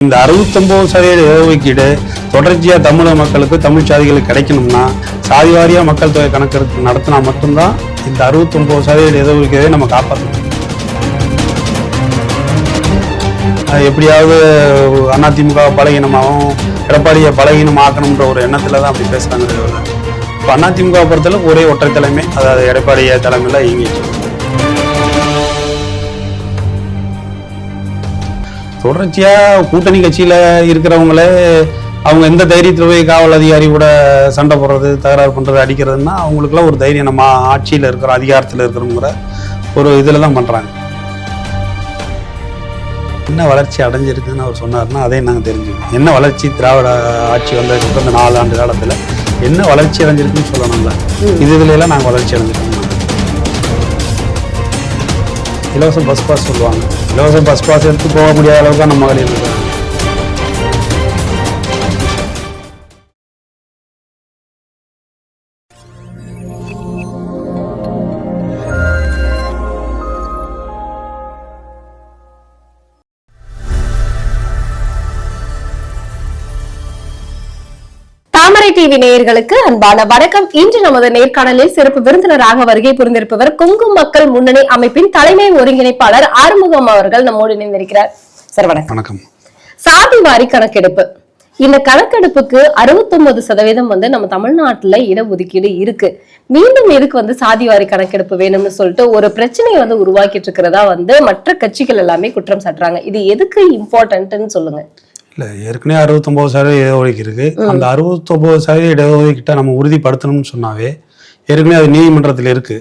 இந்த அறுபத்தொம்பது சதவீத இடஒதுக்கீடு தொடர்ச்சியாக தமிழக மக்களுக்கு தமிழ் சாதிகளுக்கு கிடைக்கணும்னா சாதி வாரியாக மக்கள் தொகை கணக்கெடுப்பு நடத்தினா மட்டும்தான் இந்த அறுபத்தொம்பது சதவீத இடஒதுக்கீடை நம்ம காப்பாற்றணும் அது எப்படியாவது அதிமுக பலகீனமாகவும் எடப்பாடியை பலகீனமாக்கணுன்ற ஒரு எண்ணத்தில் தான் அப்படி பேசுகிறாங்க இப்போ அதிமுக பொறுத்தளவு ஒரே ஒற்றை தலைமை அதாவது எடப்பாடிய தலைமையில் இயங்கிட்டு இருக்கு. தொடர்ச்சியா கூட்டணி கட்சியில இருக்கிறவங்களே அவங்க எந்த தைரியத்தில் போய் காவல் அதிகாரி கூட சண்டை போடுறது தகராறு பண்றது அடிக்கிறதுன்னா அவங்களுக்குலாம் ஒரு தைரியம் நம்ம ஆட்சியில் இருக்கிற அதிகாரத்தில் இருக்கிறவங்கிற ஒரு இதில் தான் பண்றாங்க. என்ன வளர்ச்சி அடைஞ்சிருக்குன்னு அவர் சொன்னார்னா அதையும் நாங்கள் தெரிஞ்சுக்கணும். என்ன வளர்ச்சி திராவிட ஆட்சி வந்ததுக்கு இந்த நாலு ஆண்டு காலத்தில் என்ன வளர்ச்சி அடைஞ்சிருக்குன்னு சொல்லணும்ல? இது இதுல எல்லாம் நாங்கள் வளர்ச்சி அடைஞ்சிருக்கோம். இலவச பஸ் பாஸ் சொல்லுவாங்க. இலவச பஸ் பாஸ் எடுத்து போக முடியாத அளவுக்கு நம்ம மகளிர் டிவி நேயர்களுக்கு அன்பான வணக்கம். இன்று நமது நேர்காணலில் சிறப்பு விருந்தினராக வருகை புரிந்திருப்பவர் கொங்கு மக்கள் முன்னணி அமைப்பின் தலைமை ஒருங்கிணைப்பாளர் ஆறுமுகம் அவர்கள் நம்மோடு இணைந்திருக்கிறார். சார் வணக்கம். வணக்கம். சாதி வாரி கணக்கெடுப்பு. இந்த கணக்கெடுப்புக்கு 69% சதவீதம் வந்து நம்ம தமிழ்நாட்டுல இடஒதுக்கீடு இருக்கு. மீண்டும் எதுக்கு வந்து சாதி வாரி கணக்கெடுப்பு வேணும்னு சொல்லிட்டு ஒரு பிரச்சனையை வந்து உருவாக்கிட்டு இருக்கிறதா வந்து மற்ற கட்சிகள் எல்லாமே குற்றம் சாட்டுறாங்க. இது எதுக்கு இம்பார்ட்டன்ட்னு சொல்லுங்க. இல்லை ஏற்கனவே அறுபத்தொம்போது சதவீத இடஒதுக்கீடு இருக்கு. அந்த அறுபத்தொம்போது சதவீத இடஒதுக்கீட்டை நம்ம உறுதிப்படுத்தணும்னு சொன்னாவே ஏற்கனவே அது நீதிமன்றத்தில் இருக்கு.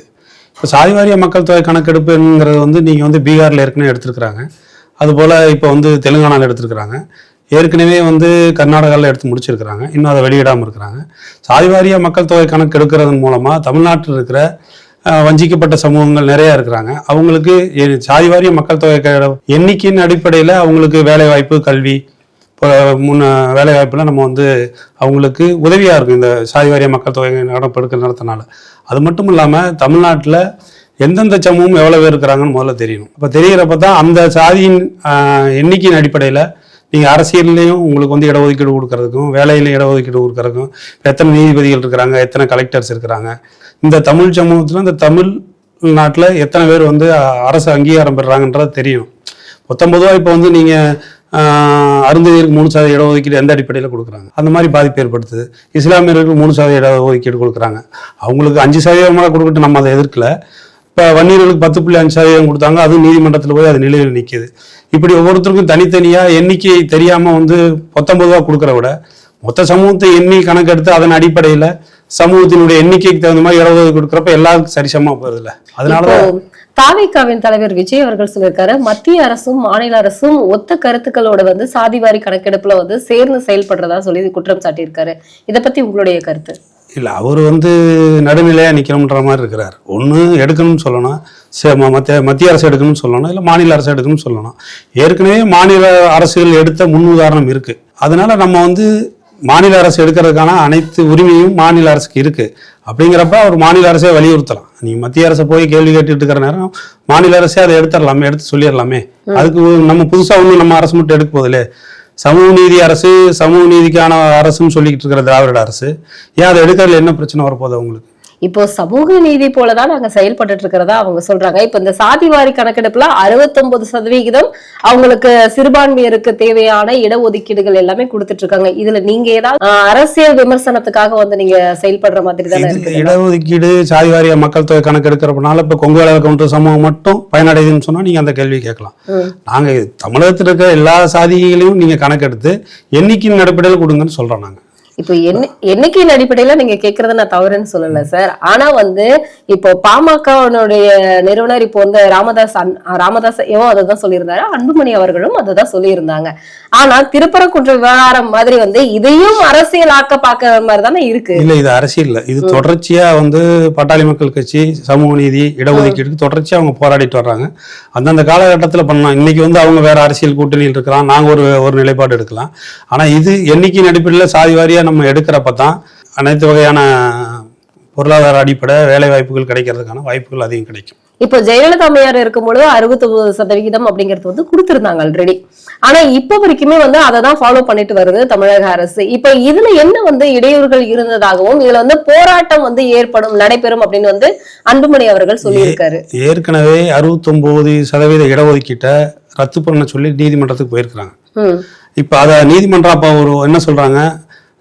இப்போ சாதிவாரிய மக்கள் தொகை கணக்கெடுப்புங்கிறது வந்து நீங்கள் வந்து பீகாரில் ஏற்கனவே எடுத்திருக்கிறாங்க. அதுபோல் இப்போ வந்து தெலுங்கானாவில் எடுத்திருக்கிறாங்க. ஏற்கனவே வந்து கர்நாடகாவில் எடுத்து முடிச்சிருக்கிறாங்க. இன்னும் அதை வெளியிடாமல் இருக்கிறாங்க. சாதிவாரிய மக்கள் தொகை கணக்கு எடுக்கிறதன் மூலமாக தமிழ்நாட்டில் இருக்கிற வஞ்சிக்கப்பட்ட சமூகங்கள் நிறைய இருக்கிறாங்க. அவங்களுக்கு சாதிவாரிய மக்கள் தொகை எண்ணிக்கையின் அடிப்படையில் அவங்களுக்கு வேலை வாய்ப்பு கல்வி முன்ன வேலை வாய்ப்புல நம்ம வந்து அவங்களுக்கு உதவியாக இருக்கும். இந்த சாதி வாரிய மக்கள் தொகை நடப்படுக்க நடத்தினால. அது மட்டும் இல்லாமல் தமிழ்நாட்டில் எந்தெந்த சமூகம் எவ்வளோ பேர் இருக்கிறாங்கன்னு முதல்ல தெரியணும். அப்போ தெரிகிறப்ப தான் அந்த சாதியின் எண்ணிக்கையின் அடிப்படையில் நீங்கள் அரசியல்லையும் உங்களுக்கு வந்து இடஒதுக்கீடு கொடுக்கறதுக்கும் வேலையில இடஒதுக்கீடு கொடுக்கறதுக்கும் எத்தனை நீதிபதிகள் இருக்கிறாங்க எத்தனை கலெக்டர்ஸ் இருக்கிறாங்க. இந்த தமிழ் சமூகத்தில் இந்த தமிழ் நாட்டில் எத்தனை பேர் வந்து அரசு அங்கீகாரம் பெறுறாங்கன்றது தெரியும் பத்தொன்பதுவா இப்போ வந்து நீங்கள் அருந்ததியருக்கு மூணு சதவீத இடஒதுக்கீடு எந்த அடிப்படையில் கொடுக்குறாங்க? அந்த மாதிரி பாதிப்பு ஏற்படுத்துது. இஸ்லாமியர்களுக்கு மூணு சதவீத இடஒதுக்கீடு கொடுக்குறாங்க. அவங்களுக்கு அஞ்சு சதவீதமாக கொடுக்கட்டு நம்ம அதை எதிர்க்கல. இப்போ வன்னியர்களுக்கு பத்து புள்ளி அஞ்சு சதவீதம் கொடுத்தாங்க. அதுவும் நீதிமன்றத்தில் போய் அது நிலையில் நிற்கிது இப்படி ஒவ்வொருத்தருக்கும் தனித்தனியாக எண்ணிக்கை தெரியாமல் வந்து பத்தொன்பது ரூபா கொடுக்குற விட மொத்த சமூகத்தை எண்ணி கணக்கெடுத்து அதன் அடிப்படையில் சமூகத்தினுடைய எண்ணிக்கைக்கு தகுந்த மாதிரி இடஒதுக்கீடு கொடுக்குறப்ப எல்லாருக்கும் சரிசமமாக போகிறதில்ல அதனால தான் தாவேக்காவின் தலைவர் விஜய் அவர்கள் சொல்லியிருக்காரு மத்திய அரசும் மாநில அரசும் ஒத்த கருத்துக்களோட வந்து சாதிவாரி கணக்கெடுப்புல வந்து சேர்ந்து செயல்படுறதா சொல்லி குற்றம் சாட்டியிருக்காரு. இதை பத்தி உங்களுடைய கருத்து? இல்லை அவர் வந்து நடுநிலையாக நிற்கணுன்ற மாதிரி இருக்கிறார். ஒன்று எடுக்கணும்னு சொல்லணும் சே ம- மத்திய மத்திய அரசு எடுக்கணும்னு சொல்லணும் இல்லை மாநில அரசு எடுக்கணும்னு சொல்லணும். ஏற்கனவே மாநில அரசுகள் எடுத்த முன் உதாரணம் இருக்கு. அதனால நம்ம வந்து மாநில அரசு எடுக்கிறதுக்கான அனைத்து உரிமையும் மாநில அரசுக்கு இருக்கு. அப்படிங்கிறப்ப அவர் மாநில அரசே வலியுறுத்தலாம். நீ மத்திய அரசை போய் கேள்வி கேட்டுட்டு இருக்கிற நேரம் மாநில அரசே அதை எடுத்துடலாமே எடுத்து சொல்லிடலாமே. அதுக்கு நம்ம புதுசாக ஒன்றும் நம்ம அரசு மட்டும் எடுக்க போதில்லே சமூக நீதி அரசு சமூக நீதிக்கான அரசுன்னு சொல்லிக்கிட்டு இருக்கிற திராவிட அரசு. ஏன் அதை எடுக்கிறதுல என்ன பிரச்சனை வரப்போகுது அவங்களுக்கு இப்போ சமூக நீதி போலதான் நாங்க செயல்பட்டு இருக்கிறதா அவங்க சொல்றாங்க. இப்ப இந்த சாதிவாரி கணக்கெடுப்புல 69% சதவிகிதம் அவங்களுக்கு சிறுபான்மையருக்கு தேவையான இடஒதுக்கீடுகள் எல்லாமே கொடுத்துட்டு இருக்காங்க. இதுல நீங்க ஏதாவது அரசியல் விமர்சனத்துக்காக வந்து நீங்க செயல்படுற மாதிரி தானே இடஒதுக்கீடு சாதிவாரிய மக்கள் தொகை கணக்கு எடுக்கிறப்பனால இப்ப கொங்கு வேலை கவுண்டர் சமூகம் மட்டும் பயனடையுதுன்னு சொன்னா நீங்க அந்த கேள்வி கேட்கலாம். நாங்க தமிழகத்தில் இருக்கிற எல்லா சாதிகளையும் நீங்க கணக்கெடுத்து எண்ணிக்கையின் அடிப்படையில் கொடுங்கன்னு சொல்றோம் நாங்க. இப்போ என்ன எண்ணிக்கையின் அடிப்படையில நீங்க கேக்குறத நான் தவறுன்னு சொல்லல சார் ஆனா வந்து இப்போ பாமகனுடைய நிறுவனர் இப்போ வந்து ராமதாஸ் ராமதாஸ் ஏவோ அதை தான் சொல்லியிருந்தாரு அன்புமணி அவர்களும் அதை தான் சொல்லியிருந்தாங்க. ஆனா திருப்பரங்குன்ற விவகாரம் மாதிரி வந்து இதையும் அரசியலாக்க பார்க்க மாதிரி தானே இருக்கு. இல்ல இது அரசியல் இல்ல. இது தொடர்ச்சியா வந்து பாட்டாளி மக்கள் கட்சி சமூக நீதி இடஒதுக்கீடுக்கு தொடர்ச்சியா அவங்க போராடிட்டு வர்றாங்க. அந்தந்த காலகட்டத்தில் பண்ணலாம். இன்னைக்கு வந்து அவங்க வேற அரசியல் கூட்டணியில் இருக்கலாம். நாங்க ஒரு ஒரு நிலைப்பாடு எடுக்கலாம். ஆனா இது எண்ணிக்கையின் அடிப்படையில் சாதி வாரியா நம்ம எடுக்கிறப்ப தான் அனைத்து வகையான பொருளாதார அடிப்படை வேலை வாய்ப்புகள் கிடைக்கிறதுக்கான வாய்ப்புகள் அதிகம் கிடைக்கும். இப்போ ஜெயலலிதா அம்மையார் இருக்கும் பொழுது அறுபத்தி சதவிகிதம் அப்படிங்கிறது வந்து கொடுத்திருந்தாங்க ஆல்ரெடி ஆனா இப்ப வரைக்குமே வந்து அதை தான் ஃபாலோ பண்ணிட்டு வருது தமிழக அரசு. இப்ப இதுல என்ன வந்து இடையூறுகள் இருந்ததாகவும் இதுல வந்து போராட்டம் வந்து ஏற்படும் நடைபெறும் அப்படின்னு வந்து அன்புமணி அவர்கள் சொல்லியிருக்காரு. ஏற்கனவே அறுபத்தொம்போது சதவீத இடஒதுக்கீட்டை ரத்து பண்ண சொல்லி நீதிமன்றத்துக்கு போயிருக்கிறாங்க. இப்போ அதை நீதிமன்றம் அப்போ ஒரு என்ன சொல்றாங்க?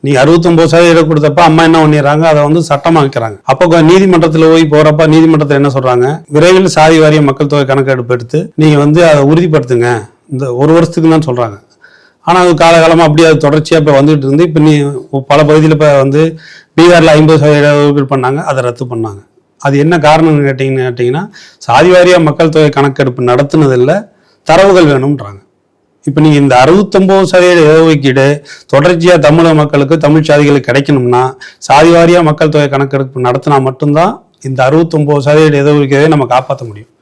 நீ அறுபத்தொம்போது சதவீதம் கொடுத்தப்ப அம்மா என்ன பண்ணிடுறாங்க? அதை வந்து சட்டமாக்கிறாங்க. அப்போ நீதிமன்றத்தில் போய் போறப்ப நீதிமன்றத்தில் என்ன சொல்றாங்க? விரைவில் சாதி வாரிய மக்கள் தொகை கணக்கெடுப்பு எடுத்து நீங்க வந்து அதை உறுதிப்படுத்துங்க. இந்த ஒரு வருஷத்துக்கு தான் சொல்றாங்க. ஆனால் அது காலகாலமாக அப்படியே அது தொடர்ச்சியாக இப்போ வந்துகிட்டு இருந்து இப்போ நீ பல பகுதியில் இப்போ வந்து பீகாரில் ஐம்பது சதவீத ஒதுக்கீடு பண்ணாங்க அதை ரத்து பண்ணாங்க. அது என்ன காரணம்னு கேட்டிங்கன்னு கேட்டிங்கன்னா சாதி வாரியாக மக்கள் தொகை கணக்கெடுப்பு நடத்துனதில்ல தரவுகள் வேணும்ன்றாங்க. இப்போ நீங்கள் இந்த அறுபத்தொம்போது சதவீத இடஒதுக்கீடு தொடர்ச்சியாக தமிழக மக்களுக்கு தமிழ் சாதிகளுக்கு கிடைக்கணும்னா சாதி வாரியாக மக்கள் தொகை கணக்கெடுப்பு நடத்தினா மட்டும்தான் இந்த அறுபத்தொம்போது சதவீத இடஒதுக்கீடை நம்ம காப்பாற்ற முடியும்.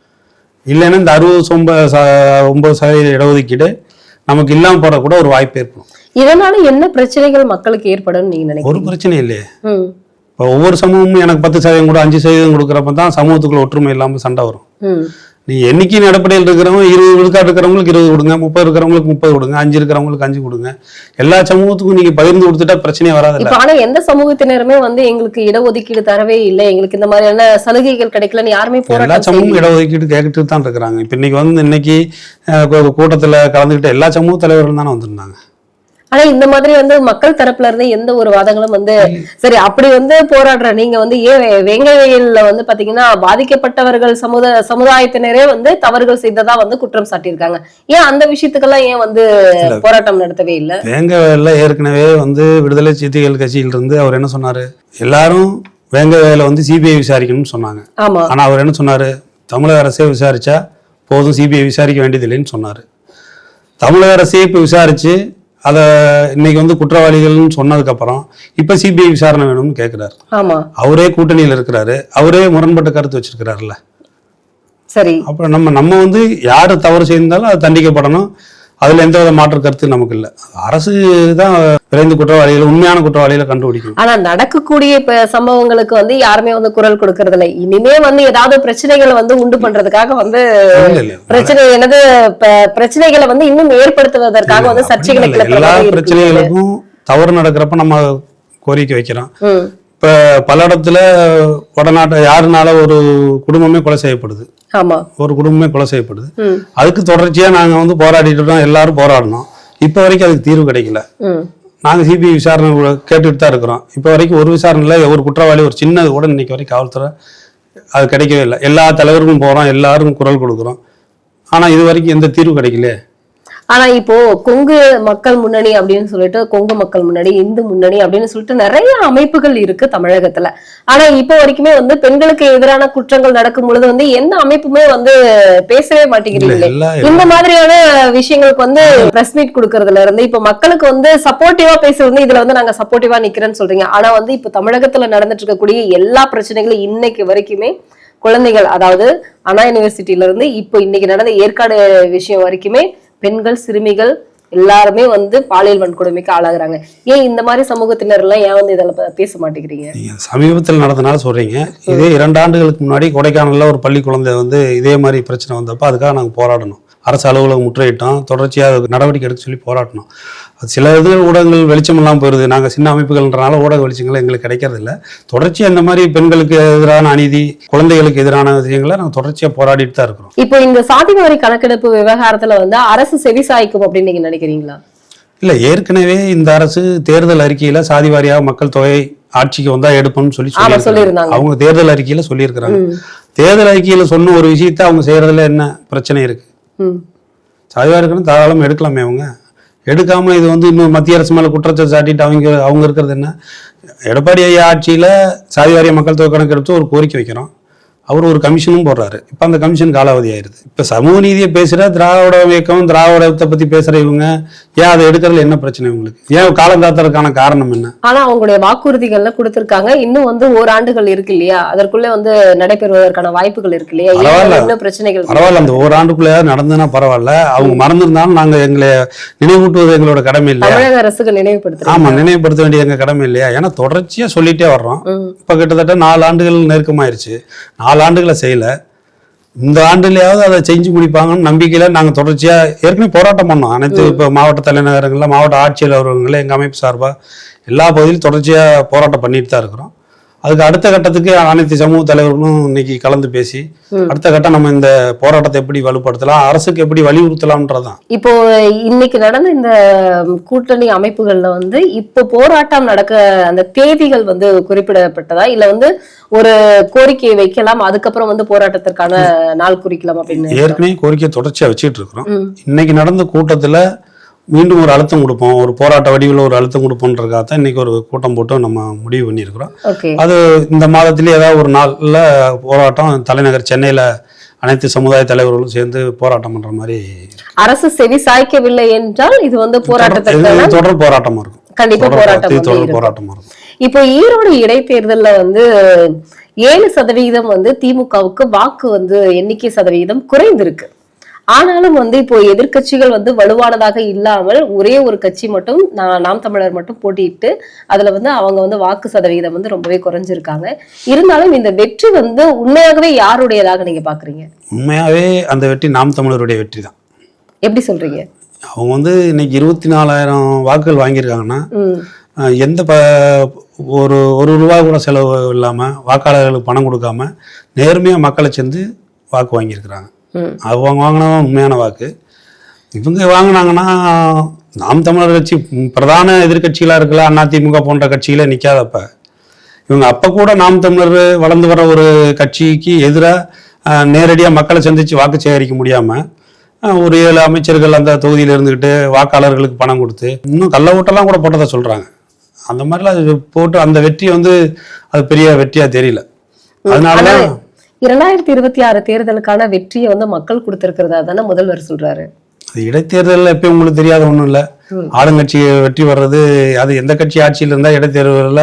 இல்லைன்னா இந்த அறுபது ஒன்பது ஒன்பது சதவீத இடஒதுக்கீடு நமக்கு இல்லாமல் போட கூட ஒரு வாய்ப்பு ஏற்படும். இதனால என்ன பிரச்சனைகள் மக்களுக்கு ஏற்படும் நீங்க நினைக்கிறீங்க? ஒரு பிரச்சனை இல்லையே. இப்போ ஒவ்வொரு சமூகமும் எனக்கு பத்து சதவீதம் கூட அஞ்சு சதவீதம் கொடுக்குறப்ப தான் சமூகத்துக்குள்ள ஒற்றுமை இல்லாமல் சண்டை வரும். நீ எண்ணிக்கையின் அடிப்படையில் இருக்கிறவங்க இருபது விழுக்காடு இருக்கிறவங்களுக்கு இருபது கொடுங்க முப்பது இருக்கிறவங்களுக்கு முப்பது கொடுங்க அஞ்சு இருக்கிறவங்களுக்கு அஞ்சு கொடுங்க. எல்லா சமூகத்துக்கும் நீங்க பகிர்ந்து கொடுத்துட்டா பிரச்சனையே இப்ப ஆனா எந்த சமூகத்தினருமே வந்து எங்களுக்கு இடஒதுக்கீடு தரவே இல்லை. எங்களுக்கு இந்த மாதிரியான சலுகைகள் கிடைக்கலன்னு யாருமே எல்லா சமூகம். இடஒதுக்கீடு கேட்டுட்டு தான் இருக்கிறாங்க. இப்போ இன்னைக்கு வந்து இன்னைக்கு கூட்டத்துல கலந்துக்கிட்ட எல்லா சமூக தலைவர்கள் தானே வந்திருந்தாங்க. ஆனா இந்த மாதிரி வந்து மக்கள் தரப்புல இருந்து எந்த ஒரு வாதங்களும் வந்து சரி அப்படி வந்து போராடுற நீங்க வந்து ஏன் வேங்கை வயல்ல வந்து பாத்தீங்கன்னா பாதிக்கப்பட்டவர்கள் சமுத சமுதாயத்தினரே வந்து தவறுகள் செய்ததா வந்து குற்றம் சாட்டியிருக்காங்க. ஏன் அந்த விஷயத்துக்கெல்லாம் ஏன் வந்து போராட்டம் நடத்தவே இல்ல? வேங்கவேல ஏற்கனவே வந்து விடுதலை சிறுத்தைகள் கட்சியிலிருந்து அவர் என்ன சொன்னாரு? எல்லாரும் வேங்கவேல வந்து சிபிஐ விசாரிக்கணும்னு சொன்னாங்க. ஆமா. ஆனா அவர் என்ன சொன்னாரு? தமிழக அரசே விசாரிச்சா போதும் சிபிஐ விசாரிக்க வேண்டியதில்லைன்னு சொன்னாரு. தமிழக அரசே இப்போ விசாரிச்சு அதை இன்னைக்கு வந்து குற்றவாளிகள்னு சொன்னதுக்கப்புறம் இப்போ சிபிஐ விசாரணை வேணும்னு கேட்குறாரு ஆமா. அவரே கூட்டணியில் இருக்கிறாரு. அவரே முரண்பட்ட கருத்து வச்சிருக்கிறாருல்ல. சரி. அப்புறம் நம்ம நம்ம வந்து யார் தவறு செய்திருந்தாலும் அது தண்டிக்கப்படணும். அதுல எந்த வித மாற்று கருத்து நமக்கு இல்லை அரசு தான் விரைந்து குற்றவாளிகள் உண்மையான குற்றவாளிகளை கண்டுபிடிக்கும் ஆனா நடக்கக்கூடிய இப்ப சம்பவங்களுக்கு வந்து யாருமே வந்து குரல் கொடுக்கறது இல்லை இனிமே வந்து ஏதாவது பிரச்சனைகளை வந்து உண்டு பண்றதுக்காக வந்து. பிரச்சனை எனது பிரச்சனைகளை வந்து இன்னும் ஏற்படுத்துவதற்காக வந்து அப்படி சர்ச்சைகளை இல்ல. எல்லா. பிரச்சனைகளுக்கும் தவறு நடக்கிறப்ப நம்ம கோரிக்கை வைக்கிறோம். இப்ப பல இடத்துல வடநாட்டு யாருனால ஒரு குடும்பமே கொலை செய்யப்படுது. ஒரு குடும்பமே கொலை செய்யப்படுது. அதுக்கு தொடர்ச்சியா நாங்க வந்து போராடிட்டு இருக்கோம் எல்லாரும் போராடணும் இப்ப வரைக்கும் அதுக்கு தீர்வு கிடைக்கல. நாங்க சிபிஐ விசாரணை கூட கேட்டுட்டு தான் இருக்கிறோம். இப்ப வரைக்கும் ஒரு விசாரணையில ஒரு குற்றவாளி ஒரு சின்னது கூட இன்னைக்கு வரைக்கும் காவல்துறை அது கிடைக்கவே இல்லை. எல்லா தலைவருக்கும் போறோம் எல்லாருக்கும் குரல் கொடுக்குறோம். ஆனா இது வரைக்கும் எந்த தீர்வு கிடைக்கல ஆனா இப்போ கொங்கு மக்கள் முன்னணி அப்படின்னு சொல்லிட்டு கொங்கு மக்கள் முன்னணி இந்து முன்னணி அப்படின்னு சொல்லிட்டு நிறைய அமைப்புகள் இருக்கு தமிழகத்துல. ஆனா இப்போ வரைக்குமே வந்து பெண்களுக்கு எதிரான குற்றங்கள் நடக்கும் பொழுது வந்து எந்த அமைப்புமே வந்து பேசவே மாட்டேங்கிறீங்களே இந்த மாதிரியான விஷயங்களுக்கு வந்து பிரஸ் மீட் கொடுக்கறதுல இருந்து இப்ப மக்களுக்கு வந்து சப்போர்ட்டிவா பேசுறது இதுல வந்து நாங்க சப்போர்ட்டிவா நிக்கிறேன்னு சொல்றீங்க. ஆனா வந்து இப்ப தமிழகத்துல நடந்துட்டு இருக்கக்கூடிய எல்லா பிரச்சனைகளும் இன்னைக்கு வரைக்குமே குழந்தைகள் அதாவது அண்ணா யூனிவர்சிட்டியில இருந்து இப்போ இன்னைக்கு நடந்த ஏற்காடு விஷயம் வரைக்குமே பெண்கள் சிறுமிகள் எல்லாருமே வந்து பாலியல் வன்கொடுமைக்கு ஆளாகிறாங்க. ஏன் இந்த மாதிரி சமூகத்தினர் எல்லாம் ஏன் வந்து இதில் பேச மாட்டேங்கிறீங்க? நீங்க சமீபத்தில் நடந்தனால சொல்றீங்க. இதே இரண்டு ஆண்டுகளுக்கு முன்னாடி கொடைக்கானல்ல ஒரு பள்ளி குழந்தை வந்து இதே மாதிரி பிரச்சனை வந்தப்ப அதுக்காக நாங்கள் போராடணும். அரசு அலுவலகம் முற்றுகையிட்டோம் தொடர்ச்சியாக நடவடிக்கை எடுக்க சொல்லி அது சில இது ஊடகங்கள் வெளிச்சம் இல்லாமல் போயிருது. நாங்கள் சின்ன அமைப்புகள்ன்றனால ஊடக வெளிச்சங்கள் எங்களுக்கு கிடைக்கிறது இல்ல. தொடர்ச்சியாக இந்த மாதிரி பெண்களுக்கு எதிரான அநீதி குழந்தைகளுக்கு எதிரான விஷயங்களை நாங்கள் தொடர்ச்சியாக போராடிட்டு தான் இருக்கிறோம். இப்போ இந்த சாதிவாரி கணக்கெடுப்பு விவகாரத்துல வந்து அரசு செவிசாய்க்கும் அப்படின்னு நீங்க நினைக்கிறீங்களா? இல்லை ஏற்கனவே இந்த அரசு தேர்தல் அறிக்கையில சாதி வாரியாக மக்கள் தொகை ஆட்சிக்கு வந்தா எடுப்போம்னு சொல்லி சொல்லியிருக்காங்க. சொல்லியிருந்தாங்க. அவங்க தேர்தல் அறிக்கையில சொல்லியிருக்கிறாங்க. தேர்தல் அறிக்கையில சொன்ன ஒரு விஷயத்தை அவங்க செய்யறதுல என்ன பிரச்சனை இருக்கு? ம். இருக்குன்னு தாராளமாக எடுக்கலாமே அவங்க எடுக்காமல் இது வந்து இன்னும் மத்திய அரசு மேலே குற்றச்சாட்டு சாட்டிட்டு அவங்க அவங்க இருக்கிறது என்ன? எடப்பாடி ஐயா ஆட்சியில் சாதிவாரிய மக்கள் தொகை கணக்கெடுத்து ஒரு கோரிக்கை வைக்கிறோம். அவர் ஒரு கமிஷனும் போடுறாரு. இப்போ அந்த கமிஷன் காலாவதி ஆயிருது. இப்போ சமூக நீதியை பேசுற திராவிட இயக்கம் திராவிடத்தை பத்தி பேசுற இவங்க ஏன் அதை எடுக்கிறதுல என்ன பிரச்சனை உங்களுக்கு ஏன் காலம் காத்துறதுக்கான காரணம் என்ன? ஆனா அவங்களுடைய வாக்குறுதிகள்ல கொடுத்திருக்காங்க. இன்னும் வந்து ஓராண்டுகள் இருக்கு இல்லையா? அதற்குள்ள வந்து நடைபெறுவதற்கான வாய்ப்புகள் இருக்கு இல்லையா. இன்னும் பிரச்சனைகள் பரவாயில்ல. அந்த ஓராண்டுக்குள்ளேயாவது நடந்ததுன்னா பரவாயில்ல. அவங்க மறந்துருந்தாலும் நாங்க எங்களை நினைவூட்டுவது எங்களோட கடமை இல்லையா? தமிழக அரசுக்கு நினைவுபடுத்துறாங்க. ஆமா நினைவுபடுத்த வேண்டிய எங்க கடமை இல்லையா? ஏன்னா தொடர்ச்சியா சொல்லிட்டே வர்றோம். இப்ப கிட்டத்தட்ட நாலு ஆண்டுகள் நெருக்கமாயிருச்சு. நாலு ஆண்டுகளை செய்யல. இந்த ஆண்டுலயாவது அதை செஞ்சு முடிப்பாங்கன்னு நம்பிக்கையில நாங்க தொடர்ச்சியா ஏற்கனவே போராட்டம் பண்ணோம். அனைத்து இப்போ மாவட்ட தலைநகரங்கள்ல மாவட்ட ஆட்சியர் அவர்கள் எங்க அமைப்பு சார்பா எல்லா பகுதியிலும் தொடர்ச்சியா போராட்டம் பண்ணிட்டு தான் இருக்கிறோம். அதுக்கு அடுத்த கட்டத்துக்கு அனைத்து சமூக தலைவர்களும் இன்னைக்கு கலந்து பேசி அடுத்த கட்டம் நம்ம இந்த போராட்டத்தை எப்படி வலுப்படுத்தலாம் அரசுக்கு எப்படி வலியுறுத்தலாம்ன்றதான் இப்போ இன்னைக்கு நடந்த இந்த கூட்டணி அமைப்புகள்ல வந்து இப்போ போராட்டம் நடக்க அந்த தேதிகள் வந்து குறிப்பிடப்பட்டதா? இல்ல வந்து ஒரு கோரிக்கையை வைக்கலாம் அதுக்கப்புறம் வந்து போராட்டத்திற்கான நாள் குறிக்கலாம் அப்படின்னு ஏற்கனவே கோரிக்கை தொடர்ச்சியா வச்சுட்டு இருக்கிறோம். இன்னைக்கு நடந்த கூட்டத்துல மீண்டும் ஒரு அழுத்தம் கொடுப்போம். ஒரு போராட்ட வடிவில் ஒரு அழுத்தம் கொடுப்போன்றதுக்காக தான் இன்னைக்கு ஒரு கூட்டம் போட்டு நம்ம முடிவு பண்ணியிருக்கிறோம். அது இந்த மாதத்திலே ஏதாவது ஒரு நாள்ல போராட்டம் தலைநகர் சென்னையில அனைத்து சமுதாய தலைவர்களும் சேர்ந்து போராட்டம் பண்ற மாதிரி அரசு செவி சாய்க்கவில்லை என்றால் இது வந்து இது போராட்டத்திற்கான தொடர் போராட்டமா இருக்கும். கண்டிப்பா போராட்டம் தொடர் இருக்கும். போராட்டமா இருக்கும். இப்போ ஈரோடு இடைத்தேர்தல்ல வந்து ஏழு சதவிகிதம் வந்து திமுகவுக்கு வாக்கு வந்து எண்ணிக்கை சதவிகிதம் குறைந்திருக்கு. ஆனாலும் வந்து இப்போ எதிர்க்கட்சிகள் வந்து வலுவானதாக இல்லாமல் ஒரே ஒரு கட்சி மட்டும் நாம் தமிழர் மட்டும் போட்டியிட்டு அதுல வந்து அவங்க வந்து வாக்கு சதவிகிதம் வந்து ரொம்பவே குறைஞ்சிருக்காங்க. இருந்தாலும் இந்த வெற்றி வந்து உண்மையாகவே யாருடையதாக நீங்க பாக்குறீங்க? உண்மையாவே அந்த வெற்றி நாம் தமிழருடைய வெற்றி தான். எப்படி சொல்றீங்க? அவங்க வந்து இன்னைக்கு இருபத்தி நாலாயிரம் வாக்குகள் வாங்கியிருக்காங்கன்னா எந்த ப ஒரு ஒரு ரூபா கூட செலவு இல்லாமல் வாக்காளர்களுக்கு பணம் கொடுக்காம நேர்மையாக மக்களை சேர்ந்து வாக்கு வாங்கியிருக்கிறாங்க. அவங்க வாங்கினா உண்மையான வாக்கு. இவங்க வாங்கினாங்கன்னா நாம் தமிழர் கட்சி பிரதான எதிர்க்கட்சிகளாக இருக்கல அதிமுக போன்ற கட்சிகளே நிற்காதப்ப இவங்க அப்போ கூட நாம் தமிழர் வளர்ந்து வர ஒரு கட்சிக்கு எதிராக நேரடியாக மக்களை சந்தித்து வாக்கு சேகரிக்க முடியாமல் ஒரு ஏழு அமைச்சர்கள் அந்த தொகுதியில் இருந்துக்கிட்டு வாக்காளர்களுக்கு பணம் கொடுத்து இன்னும் கள்ள ஓட்டெல்லாம் கூட போட்டதை சொல்கிறாங்க அந்த மாதிரிலாம் போட்டு அந்த வெற்றி வந்து அது பெரிய வெற்றியாக தெரியல. அதனால தான் இரண்டாயிரத்தி இருபத்தி ஆறு தேர்தலுக்கான வெற்றியை வந்து மக்கள் கொடுத்திருக்கிறதா தானே முதல்வர் சொல்றாரு. அது இடைத்தேர்தலில் எப்பயும் உங்களுக்கு தெரியாத ஒன்றும் இல்லை. ஆளுங்கட்சி வெற்றி வர்றது அது எந்த கட்சி ஆட்சியில் இருந்தால் இடைத்தேர்தலில்.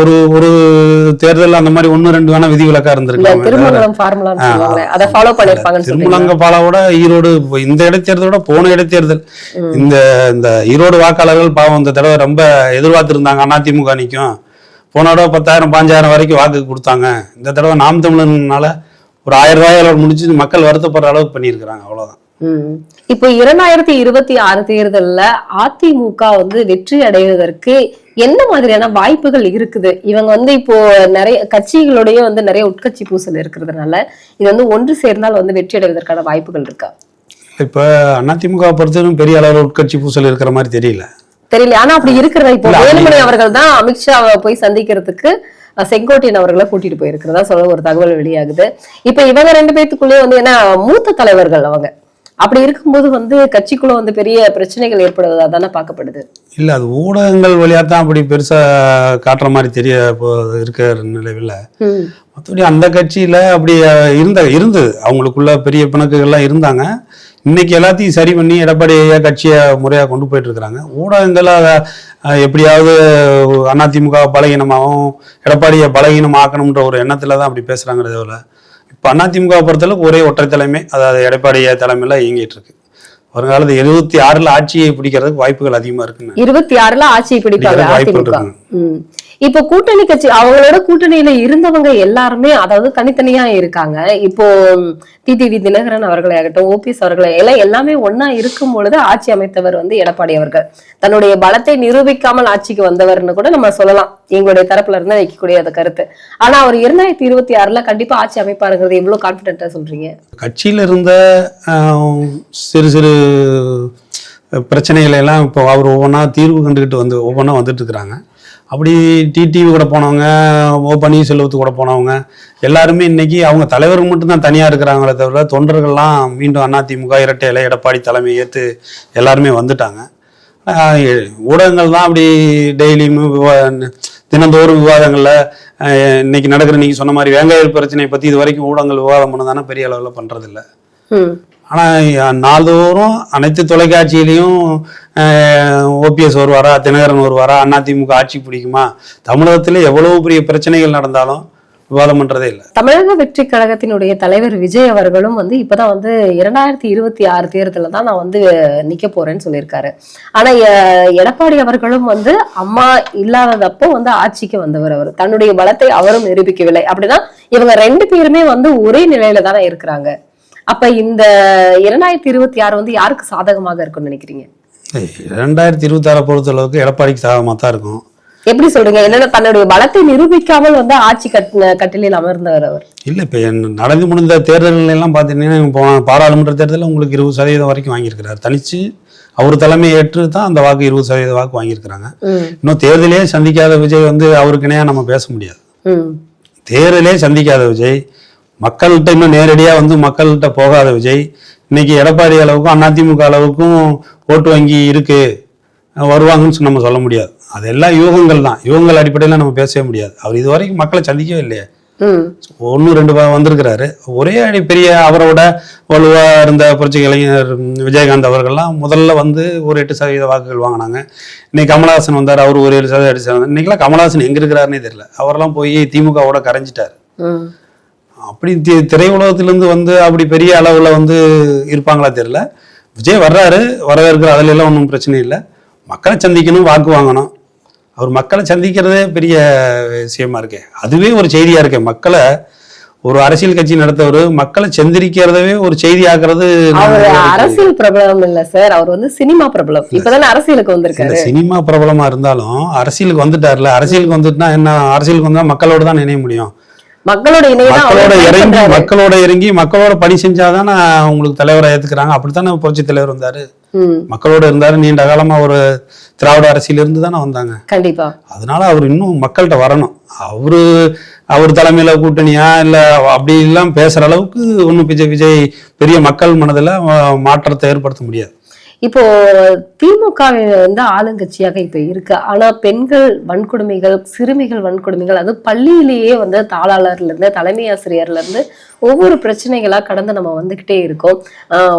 ஒரு ஒரு தேர்தலில் அந்த மாதிரி ஒன்று ரெண்டு வேணா விதிவிலக்கா பண்ணிருப்பாங்கன்னு சொல்றீங்க. திருமலங்கபாலாவோட ஈரோடு இந்த இடைத்தேர்தலோட போன இடைத்தேர்தல். இந்த இந்த ஈரோடு வாக்காளர்கள் பாவம் இந்த தடவை ரொம்ப எதிர்பார்த்திருந்தாங்க அதிமுக நிற்கும் போன தடவை பத்தாயிரம் பாஞ்சாயிரம் வரைக்கும் வாக்கு கொடுத்தாங்க. இந்த தடவை நாம் தமிழனால ஒரு ஆயிரம் ரூபாயில முடிச்சு மக்கள் வருத்தப்படுற அளவுக்கு பண்ணியிருக்கிறாங்க. அவ்வளவுதான். ம். இப்போ இரண்டாயிரத்தி இருபத்தி ஆறு தேர்தல்ல அதிமுக வந்து வெற்றி அடைவதற்கு என்ன மாதிரியான வாய்ப்புகள் இருக்குது? இவங்க வந்து இப்போ நிறைய கட்சிகளுடைய வந்து நிறைய உட்கட்சி பூசல் இருக்கிறதுனால இது வந்து ஒன்று சேர்ந்தால் வந்து வெற்றி அடைவதற்கான வாய்ப்புகள் இருக்கா? இப்ப அதிமுக பொறுத்தவரைக்கும் பெரிய அளவில் உட்கட்சி பூசல் இருக்கிற மாதிரி தெரியல. தெரியல. ஆனா அப்படி இருக்கிறதா இப்போ வேலுமணி அவர்கள் தான் அமித்ஷாவை போய் சந்திக்கிறதுக்கு செங்கோட்டையன் அவர்களை கூட்டிட்டு போயிருக்கிறதா சொல்ல ஒரு தகவல் வெளியாகுது. இப்ப இவங்க ரெண்டு பேத்துக்குள்ளேயே வந்து ஏன்னா மூத்த தலைவர்கள் அவங்க. அப்படி இருக்கும்போது வந்து கட்சிக்குள்ள வந்து பெரிய பிரச்சனைகள் ஏற்படுவதா தானே பார்க்கப்படுது. இல்ல அது ஊடகங்கள் வழியா தான் அப்படி பெருசா காட்டுற மாதிரி தெரிய இருக்கிற நிலவில். மற்றபடி அந்த கட்சியில அப்படி இருந்த இருந்தது. அவங்களுக்குள்ள பெரிய பிணக்குகள்லாம் இருந்தாங்க. இன்னைக்கு எல்லாத்தையும் சரி பண்ணி எடப்பாடி ஐயா கட்சியை முறையாக கொண்டு போயிட்டு இருக்கிறாங்க ஊடகங்கள் அதை அஹ், எப்படியாவது அதிமுக பலகீனமாகவும் எடப்பாடியை பலகீனம் ஆக்கணுன்ற ஒரு எண்ணத்துல தான் அப்படி பேசுறாங்கிறத விட இப்போ அதிமுக பொறுத்தளவுக்கு ஒரே ஒற்றை தலைமை அதாவது எடப்பாடி ஐயா தலைமையில இயங்கிட்டு இருக்கு வருங்காலத்து எழுபத்தி ஆறுல ஆட்சியை பிடிக்கிறதுக்கு வாய்ப்புகள் அதிகமா இருக்குன்னு இருபத்தி ஆறுல ஆட்சியை பிடிக்கிற வாய்ப்புகள். ம். இப்போ கூட்டணி கட்சி அவங்களோட கூட்டணியில இருந்தவங்க எல்லாருமே அதாவது தனித்தனியா இருக்காங்க. இப்போ டிடிவி தினகரன் அவர்களே ஆகட்டும் ஓபிஎஸ் அவர்களே எல்லாம் எல்லாமே ஒன்னா இருக்கும் பொழுது ஆட்சி அமைத்தவர் வந்து எடப்பாடி அவர்கள். தன்னுடைய பலத்தை நிரூபிக்காமல் ஆட்சிக்கு வந்தவர்னு கூட நம்ம சொல்லலாம். எங்களுடைய தரப்புல இருந்து வைக்கக்கூடிய அந்த கருத்து. ஆனா அவர் இரண்டாயிரத்தி இருபத்தி ஆறுல கண்டிப்பா ஆட்சி அமைப்பாருங்கிறது எவ்வளவு கான்பிடென்டா சொல்றீங்க? கட்சியில இருந்த சிறு சிறு பிரச்சனைகளை எல்லாம் இப்போ அவர் ஒவ்வொன்றா தீர்வு கண்டுக்கிட்டு வந்து ஒவ்வொன்றா வந்துட்டு இருக்கிறாங்க. அப்படி டிடிவி கூட போனவங்க ஓ பன்னீர்செல்வத்து கூட போனவங்க எல்லாருமே இன்னைக்கு அவங்க தலைவர் மட்டும்தான் தனியாக இருக்கிறாங்களே தவிர தொண்டர்கள்லாம் மீண்டும் அதிமுக இரட்டை இலை எடப்பாடி தலைமை ஏற்று எல்லாருமே வந்துட்டாங்க. ஊடகங்கள் தான் அப்படி டெய்லியும் விவா தினந்தோறும் விவாதங்களில் இன்னைக்கு நடக்கிற நீங்கள் சொன்ன மாதிரி வேங்காயல் பிரச்சனையை பற்றி இது வரைக்கும் ஊடகங்கள் விவாதம் பண்ணதானே பெரிய அளவில் பண்ணுறதில்ல ஆனால் நாள்தோறும் அனைத்து தொலைக்காட்சியிலையும் ஓபிஎஸ் வருவாரா தினகரன் வருவாரா அதிமுக ஆட்சி பிடிக்குமா? தமிழகத்தில் எவ்வளவு பெரிய பிரச்சனைகள் நடந்தாலும் விவாதம் பண்றதே இல்லை. தமிழக வெற்றி கழகத்தினுடைய தலைவர் விஜய் அவர்களும் வந்து இப்பதான் வந்து இரண்டாயிரத்தி இருபத்தி ஆறு தேர்தலில் தான் நான் வந்து நிக்க போறேன்னு சொல்லியிருக்காரு. ஆனா எடப்பாடி அவர்களும் வந்து அம்மா இல்லாததப்போ வந்து ஆட்சிக்கு வந்தவர் அவர். தன்னுடைய பலத்தை அவரும் நிரூபிக்கவில்லை. அப்படின்னா இவங்க ரெண்டு பேருமே வந்து ஒரே நிலையில தானே இருக்கிறாங்க. அப்ப இந்த இரண்டாயிரத்தி இருபத்தி ஆறு வந்து யாருக்கு சாதகமாக இருக்கும்னு நினைக்கிறீங்க? ரெண்டாயிரத்தி இருபத்தாறை பொறுத்த அளவுக்கு எடப்பாடிக்கு சாதகமாக தான் இருக்கும். எப்படி சொல்றீங்க? என்னன்னா தன்னுடைய பலத்தை நிரூபிக்காமல் வந்து ஆட்சி கட்டின கட்டிலில் அமர்ந்தவர் அவர். இல்லை இப்போ நடந்து முடிந்த தேர்தல்கள் எல்லாம் பார்த்தீங்கன்னா போன பாராளுமன்ற தேர்தலில் உங்களுக்கு இருபது சதவீதம் வரைக்கும் வாங்கியிருக்கிறார். தனிச்சு அவர் தலைமை ஏற்று தான் அந்த வாக்கு இருபது சதவீத வாக்கு வாங்கியிருக்கிறாங்க. இன்னும் தேர்தலே சந்திக்காத விஜய் வந்து அவருக்கு இணையாக நம்ம பேச முடியாது. தேர்தலே சந்திக்காத விஜய் மக்கள்கிட்ட இன்னும் நேரடியாக வந்து மக்கள்கிட்ட போகாத விஜய். இன்னைக்கு எடப்பாடி அளவுக்கும் அதிமுக அளவுக்கும் ஓட்டு வங்கி இருக்கு. வருவாங்கன்னு நம்ம சொல்ல முடியாது. அதெல்லாம் யூகங்கள் தான். யூகங்கள் அடிப்படையில் நம்ம பேசவே முடியாது. அவர் இது வரைக்கும் மக்களை சந்திக்கவே இல்லையே. ஒன்று ரெண்டு வந்திருக்கிறாரு. ஒரே அடி பெரிய அவரோட வலுவா இருந்த புரட்சி கலைஞர் ம், விஜயகாந்த் அவர்கள்லாம் முதல்ல வந்து ஒரு எட்டு சதவீத வாக்குகள் வாங்கினாங்க. இன்னைக்கு கமலஹாசன் வந்தார். அவர் ஒரு ஏழு சதவீதம் சதவீதம் இன்னைக்கெல்லாம் கமலஹாசன் எங்க இருக்கிறாருன்னே தெரியல. அவரெல்லாம் போய் திமுகவோட கரைஞ்சிட்டார். அப்படி திரையுலகத்திலிருந்து வந்து அப்படி பெரிய அளவுல வந்து இருப்பாங்களா தெரியல. விஜய் வர்றாரு வரவேற்கிற அதுல எல்லாம் ஒன்றும் பிரச்சனை இல்லை. மக்களை சந்திக்கணும் வாக்கு வாங்கணும். அவர் மக்களை சந்திக்கிறதே பெரிய விஷயமா இருக்கே. அதுவே ஒரு செய்தியா இருக்கே. மக்களை ஒரு அரசியல் கட்சி நடத்தவர் மக்களை சந்திரிக்கிறதவே ஒரு செய்தி ஆக்குறது அரசியல் பிரபலம் இல்ல சார். அவர் வந்து சினிமா பிரபலம். இப்பதானே அரசியலுக்கு வந்திருக்காரு. சினிமா பிரபலமா இருந்தாலும் அரசியலுக்கு வந்துட்டார்ல அரசியலுக்கு வந்துட்டுனா என்ன? அரசியலுக்கு வந்தா மக்களோட தான் இணைய முடியும். மக்களோட இறங்கி. மக்களோட இறங்கி மக்களோட பணி செஞ்சாதானே உங்களுக்கு தலைவரை ஏத்துக்கிறாங்க. அப்படித்தானே புரட்சி தலைவர் வந்தாரு. மக்களோட இருந்தாரு நீண்ட காலமா ஒரு திராவிட அரசியல இருந்து தானே வந்தாங்க. கண்டிப்பா. அதனால அவர் இன்னும் மக்கள்கிட்ட வரணும். அவரு அவர் தலைமையில கூட்டணியா இல்ல அப்படி எல்லாம் பேசுற அளவுக்கு ஒன்றும் விஜய் விஜய் பெரிய மக்கள் மனதுல மாற்றத்தை ஏற்படுத்த முடியாது. இப்போ திமுக வந்து ஆளுங்கட்சியாக இப்ப இருக்கு. ஆனா பெண்கள் வன்கொடுமைகள் சிறுமிகள் வன்கொடுமைகள் அது பள்ளியிலேயே வந்து தாளாளர்ல இருந்து தலைமை ஆசிரியர்ல இருந்து ஒவ்வொரு பிரச்சனைகளா கடந்து நம்ம வந்துகிட்டே இருக்கோம்.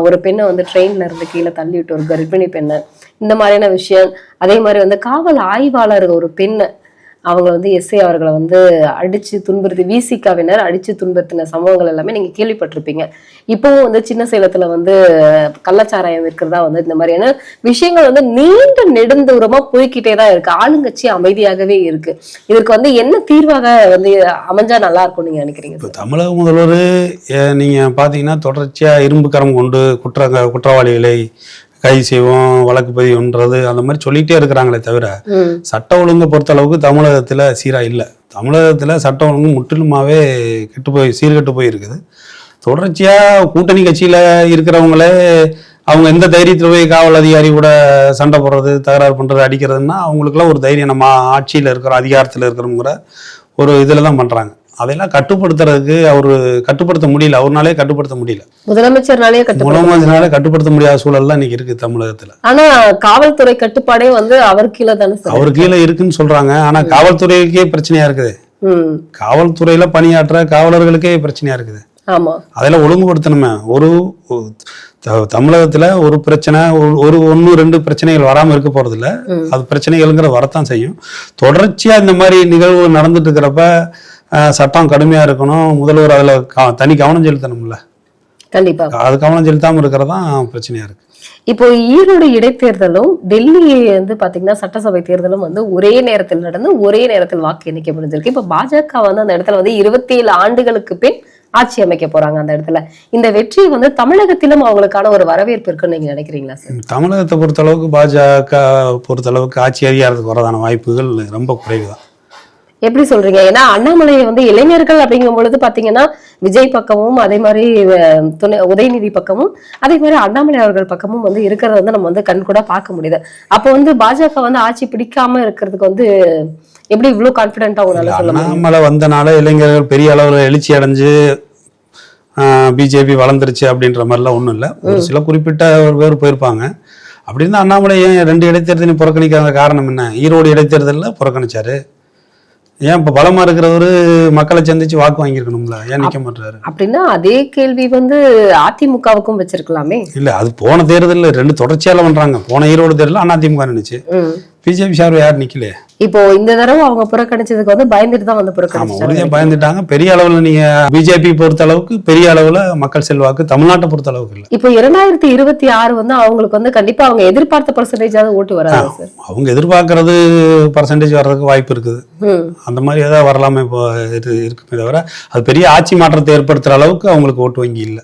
ஒரு பெண்ணை வந்து ட்ரெயின்ல இருந்து கீழே தள்ளி விட்டு ஒரு கர்ப்பிணி பெண்ணை இந்த மாதிரியான விஷயம். அதே மாதிரி வந்து காவல் ஆய்வாளர் ஒரு பெண்ணை அவங்க வந்து எஸ்ஐ அவர்களை வந்து அடிச்சு துன்புறுத்தி விசிகாவினர் அடிச்சு துன்புறுத்தின சம்பவங்கள் எல்லாமே நீங்க கேள்விப்பட்டிருப்பீங்க. இப்பவும் வந்து சின்ன சேலத்துல வந்து கள்ளச்சாராயம் இருக்கிறதா வந்து இந்த மாதிரியான விஷயங்கள் வந்து நீண்ட நெடுந்தூரமா போய்க்கிட்டே தான் இருக்கு. ஆளுங்கட்சி அமைதியாகவே இருக்கு. இதற்கு வந்து என்ன தீர்வாக வந்து அமைஞ்சா நல்லா இருக்கும் நீங்க நினைக்கிறீங்க இப்போ தமிழக முதல்வர் அஹ், நீங்க பாத்தீங்கன்னா தொடர்ச்சியா இரும்பு கரம் கொண்டு குற்ற குற்றவாளிகளை கைது செய்வோம் வழக்கு பதிவுன்றது அந்த மாதிரி சொல்லிட்டே இருக்கிறாங்களே தவிர சட்ட ஒழுங்கை பொறுத்த அளவுக்கு தமிழகத்துல சீரா இல்லை. தமிழகத்துல சட்ட ஒழுங்கு முற்றிலுமாவே கெட்டு போய் சீர்கெட்டு போய் இருக்குது தொடர்ச்சியா கூட்டணி கட்சியில இருக்கிறவங்களே அவங்க எந்த தைரியத்துல போய் காவல் அதிகாரி கூட சண்டை போடுறது தகராறு பண்றது அடிக்கிறதுன்னா அவங்களுக்குலாம் ஒரு தைரியம் நம்ம ஆட்சியில இருக்கிறோம் அதிகாரத்துல இருக்கிறோங்கிற ஒரு இதுல தான் பண்றாங்க. அதையெல்லாம் கட்டுப்படுத்துறதுக்கு அவரு கட்டுப்படுத்த முடியல. அவர்னாலே கட்டுப்படுத்த முடியல. முதலமைச்சர்னாலே கட்டுப்பாடு முதலமைச்சரால கட்டுப்படுத்த முடியாத சூழல் தான் இன்னைக்கு இருக்கு தமிழகத்துல. ஆனா காவல்துறை கட்டுப்பாடே வந்து அவர் கீழே தானே அவர் கீழே இருக்குன்னு சொல்றாங்க. ஆனா காவல்துறைக்கே பிரச்சனையா இருக்குது. காவல்துறையில பணியாற்ற காவலர்களுக்கே பிரச்சனையா இருக்குது. ஆமா. அதெல்லாம் ஒழுங்குபடுத்தணுமே. ஒரு தமிழகத்துல ஒரு பிரச்சனை ஒரு- ஒரு ஒன்று ரெண்டு பிரச்சனைகள் வராம இருக்க போறது இல்ல. அது பிரச்சனைகள்ங்கிற வரத்தான் செய்யும். தொடர்ச்சியா இந்த மாதிரி நிகழ்வு நடந்துட்டு இருக்கிறப்ப சட்டம் கடுமையா இருக்கணும். முதல்வர் அதுல தனி கவனம் செலுத்தணும்ல. கண்டிப்பா. அது கவனம் செலுத்தாம இருக்கிறதான் பிரச்சனையா இருக்கு. இப்போ ஈரோடு இடைத்தேர்தலும் டெல்லி வந்து பாத்தீங்கன்னா சட்டசபை தேர்தலும் வந்து ஒரே நேரத்தில் நடந்து ஒரே நேரத்தில் வாக்கு எண்ணிக்கை முடிஞ்சிருக்கு. இப்ப பாஜக வந்து அந்த இடத்துல வந்து இருபத்தி ஏழு ஆண்டுகளுக்கு பின் ஆட்சி அமைக்க போறாங்க அந்த இடத்துல. இந்த வெற்றி வந்து தமிழகத்திலும் அவங்களுக்கான ஒரு வரவேற்பு இருக்குன்னு நீங்க நினைக்கிறீங்களா சார்? தமிழகத்தை பொறுத்த அளவுக்கு பாஜக பொறுத்த அளவுக்கு ஆட்சி அதிகாரத்துக்கு வரதான வாய்ப்புகள் ரொம்ப குறைவு தான் எப்படி சொல்றீங்க? ஏன்னா அண்ணாமலை வந்து இளைஞர்கள் அப்படிங்கும் பொழுது பாத்தீங்கன்னா விஜய் பக்கமும் அதே மாதிரி துணை உதயநிதி பக்கமும் அதே மாதிரி அண்ணாமலை அவர்கள் பக்கமும் வந்து இருக்கிறத வந்து நம்ம வந்து கண் கூட பார்க்க முடியுது. அப்போ வந்து பாஜக வந்து ஆட்சி பிடிக்காம இருக்கிறதுக்கு வந்து எப்படி இவ்வளவு கான்பிடென்ட்டா உங்களால அண்ணாமலை வந்தனால இளைஞர்கள் பெரிய அளவில் எழுச்சி அடைஞ்சு பிஜேபி வளர்ந்துருச்சு அப்படின்ற மாதிரிலாம் ஒன்றும் இல்லை. ஒரு சில குறிப்பிட்ட ஒரு பேர் போயிருப்பாங்க. அப்படி இருந்தா அண்ணாமலை ஏன் ரெண்டு இடைத்தேர்தலையும் புறக்கணிக்காத காரணம் என்ன? ஈரோடு இடைத்தேர்தலில் புறக்கணிச்சாரு. ஏன் இப்போ பலமா இருக்கிறவரு மக்களை சந்திச்சு வாக்கு வாங்கியிருக்கணும்ல? ஏன் நிக்க மாட்டாரு அப்படின்னா அதே கேள்வி வந்து அதிமுகவுக்கும் வச்சிருக்கலாமே. இல்ல அது போன தேர்தலில் ரெண்டு தொடர்ச்சியால பண்றாங்க போன ஈரோடு தேர்தலில் அதிமுக நினைச்சு பிஜேபி சார்பு யார் நிக்கலையே? இப்போ இந்த தடவை அவங்க புறக்கணிச்சதுக்கு வந்து பயந்துட்டு தான் வந்து புறக்கணிச்சாங்க. பயந்துட்டாங்க. பெரிய அளவுல நீங்க பிஜேபி பொறுத்த அளவுக்கு பெரிய அளவுல மக்கள் செல்வாக்கு தமிழ்நாட்டை பொறுத்த அளவுக்கு இல்ல. இப்போ இரண்டாயிரத்தி இருபத்தி ஆறு வந்து அவங்களுக்கு வந்து கண்டிப்பா அவங்க எதிர்பார்த்த பர்சன்டேஜாவது ஓட்டு வராது சார். அவங்க எதிர்பார்க்கறது பர்சன்டேஜ் வர்றதுக்கு வாய்ப்பு இருக்குது. அந்த மாதிரி ஏதாவது வரலாமே இருக்குமே தவிர அது பெரிய ஆட்சி மாற்றத்தை ஏற்படுத்துற அளவுக்கு அவங்களுக்கு ஓட்டு வங்கி இல்லை.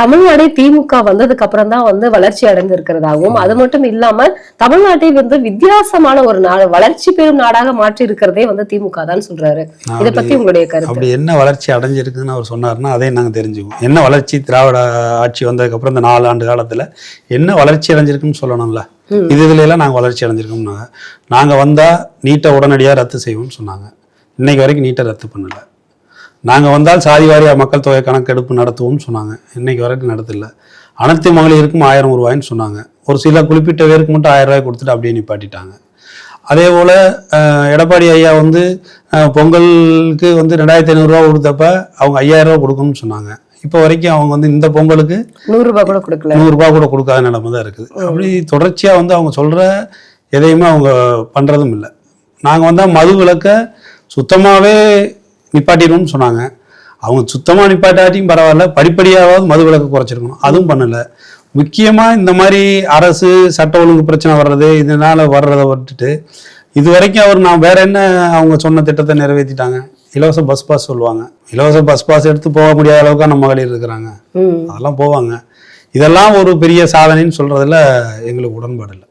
தமிழ்நாடே திமுக வந்ததுக்கு அப்புறம் தான் வந்து வளர்ச்சி அடைந்திருக்கிறதாகவும் அது மட்டும் இல்லாம தமிழ்நாட்டை வந்து வித்தியாசமான ஒரு நாடு வளர்ச்சி பெறும் நாடாக மாற்றி இருக்கிறதே வந்து திமுக தான் சொல்றாரு. இத பத்தி உங்களுடைய கருத்து? அப்படி என்ன வளர்ச்சி அடைஞ்சிருக்குன்னு அவர் சொன்னாருன்னா அதையும் நாங்கள் தெரிஞ்சுக்குவோம். என்ன வளர்ச்சி திராவிட ஆட்சி வந்ததுக்கப்புறம் இந்த நாலு ஆண்டு காலத்தில் என்ன வளர்ச்சி அடைஞ்சிருக்குன்னு சொல்லணும்ல? இது இதுல எல்லாம் நாங்கள் வளர்ச்சி அடைஞ்சிருக்கோம்னாங்க. நாங்கள் வந்தால் நீட்டை உடனடியாக ரத்து செய்வோம்னு சொன்னாங்க. இன்னைக்கு வரைக்கும் நீட்டை ரத்து பண்ணலை. நாங்கள் வந்தால் சாதி வாரியா மக்கள் தொகை கணக்கெடுப்பு நடத்துவோம்னு சொன்னாங்க. இன்னைக்கு வரைக்கும் நடத்தல. அனைத்து மகளிருக்கும் ஆயிரம் ரூபாய்ன்னு சொன்னாங்க. ஒரு சில குறிப்பிட்ட பேருக்கு மட்டும் ஆயிரம் ரூபாய் கொடுத்துட்டு அப்படியே நிப்பாட்டிட்டாங்க. அதே போல் எடப்பாடி ஐயா வந்து பொங்கலுக்கு வந்து ரெண்டாயிரத்தி ஐநூறுரூவா கொடுத்தப்ப அவங்க ஐயாயிரம் ரூபா கொடுக்கணும்னு சொன்னாங்க. இப்போ வரைக்கும் அவங்க வந்து இந்த பொங்கலுக்கு நூறு ரூபாய் கூட கொடுக்கல. நூறுரூபா கூட கொடுக்காத நிலைமை தான் இருக்குது. அப்படி தொடர்ச்சியாக வந்து அவங்க சொல்கிற எதையுமே அவங்க பண்ணுறதும் இல்லை. நாங்கள் வந்தால் மது விலக்கை சுத்தமாகவே நிப்பாட்டிடுவோம்னு சொன்னாங்க. அவங்க சுத்தமாக நிப்பாட்டாட்டியும் பரவாயில்ல படிப்படியாவது மது விலக்கு குறைச்சிருக்கணும். அதுவும் பண்ணலை. முக்கியமாக இந்த மாதிரி அரசு சட்ட ஒழுங்கு பிரச்சனை வர்றது இதனால வர்றதை விட்டுட்டு இது வரைக்கும் அவர் நான் வேற என்ன அவங்க சொன்ன திட்டத்தை நிறைவேற்றிட்டாங்க இலவச பஸ் பாஸ் சொல்லுவாங்க. இலவச பஸ் பாஸ் எடுத்து போக முடியாத அளவுக்கு நம்ம மகளிர் இருக்கிறாங்க. அதெல்லாம் போவாங்க. இதெல்லாம் ஒரு பெரிய சாதனைன்னு சொல்றதுல எங்களுக்கு உடன்பாடு இல்லை.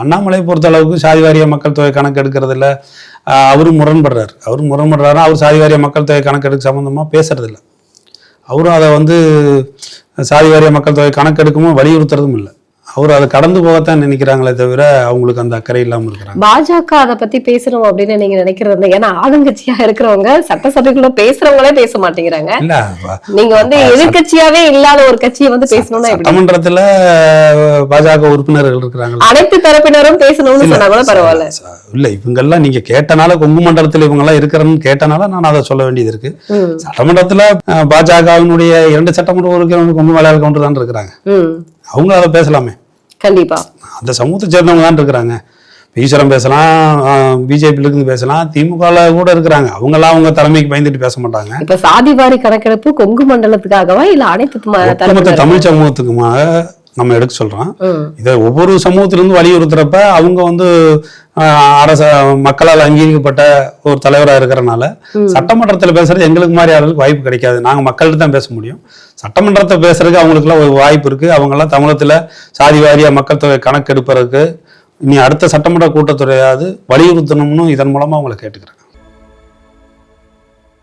அண்ணாமலை பொறுத்த அளவுக்கு சாதி வாரிய மக்கள் தொகை கணக்கு எடுக்கிறதுல அவரும் முரண்படுறாரு. அவரும் முரண்படுறாருன்னா அவர் சாதி வாரிய மக்கள் தொகை கணக்கெடுக்க சம்மந்தமாக பேசுறதில்ல. அவரும் அதை வந்து சாதி வாரிய மக்கள் தொகை கணக்கெடுக்கவும் வலியுறுத்துறதும் இல்லை. அவர் அதை கடந்து போகத்தான் நினைக்கிறாங்களே தவிர அவங்களுக்கு அந்த அக்கறை இல்லாமல் இருக்கிறாங்க. பாஜக அத பத்தி பேசணும் அப்படின்னு நீங்க நினைக்கிறது ஏன்னா ஆளுங்கட்சியா இருக்கிறவங்க சட்டசபைக்குள்ள பேசுறவங்களே பேச மாட்டேங்கிறாங்க. நீங்க வந்து எதிர்க்கட்சியாவே இல்லாத ஒரு கட்சியை வந்து பேசணும்னா சட்டமன்றத்துல பாஜக உறுப்பினர்கள் இருக்கிறாங்க அனைத்து தரப்பினரும் பேசணும்னு சொன்னா கூட பரவாயில்ல. இல்ல இவங்கெல்லாம் நீங்க கேட்டனால கொங்கு மண்டலத்துல இவங்க எல்லாம் இருக்கிறன்னு கேட்டனால நான் அதை சொல்ல வேண்டியது இருக்கு. சட்டமன்றத்துல பாஜகவினுடைய இரண்டு சட்டமன்ற உறுப்பினர்கள் கொங்கு மலையாள கவுண்டர் தான் இருக்கிறாங்க. ம். அவங்க அதை பேசலாமே. கண்டிப்பா. அந்த சமூகத்தை சேர்ந்தவங்க தான் இருக்கிறாங்க. ஈஸ்வரன் பேசலாம் பிஜேபியில இருந்து பேசலாம் திமுகல கூட இருக்கிறாங்க. அவங்கெல்லாம் அவங்க தலைமைக்கு பயந்துட்டு பேச மாட்டாங்க. இப்ப சாதிவாரி கணக்கெடுப்பு கொங்கு மண்டலத்துக்காகவா இல்ல அனைத்து? தமிழ் சமூகத்துக்குமாக நம்ம எடுக்க சொல்றோம். ம் இதை ஒவ்வொரு சமூகத்திலிருந்து வலியுறுத்துறப்ப அவங்க வந்து அரச மக்களால் அங்கீகரிக்கப்பட்ட ஒரு தலைவராக இருக்கிறனால சட்டமன்றத்தில் பேசுறது எங்களுக்கு மாதிரி ஆளுக்கு வாய்ப்பு கிடைக்காது. நாங்கள் மக்கள்கிட்ட தான் பேச முடியும். சட்டமன்றத்தை பேசுறதுக்கு அவங்களுக்குலாம் ஒரு வாய்ப்பு இருக்கு. அவங்கெல்லாம் தமிழகத்தில் சாதி வாரியா மக்கள் தொகை கணக்கெடுப்பதற்கு இனி அடுத்த சட்டமன்ற கூட்டத்துறையாவது வலியுறுத்தணும்னு இதன் மூலமா அவங்களை கேட்டுக்கிறேன்.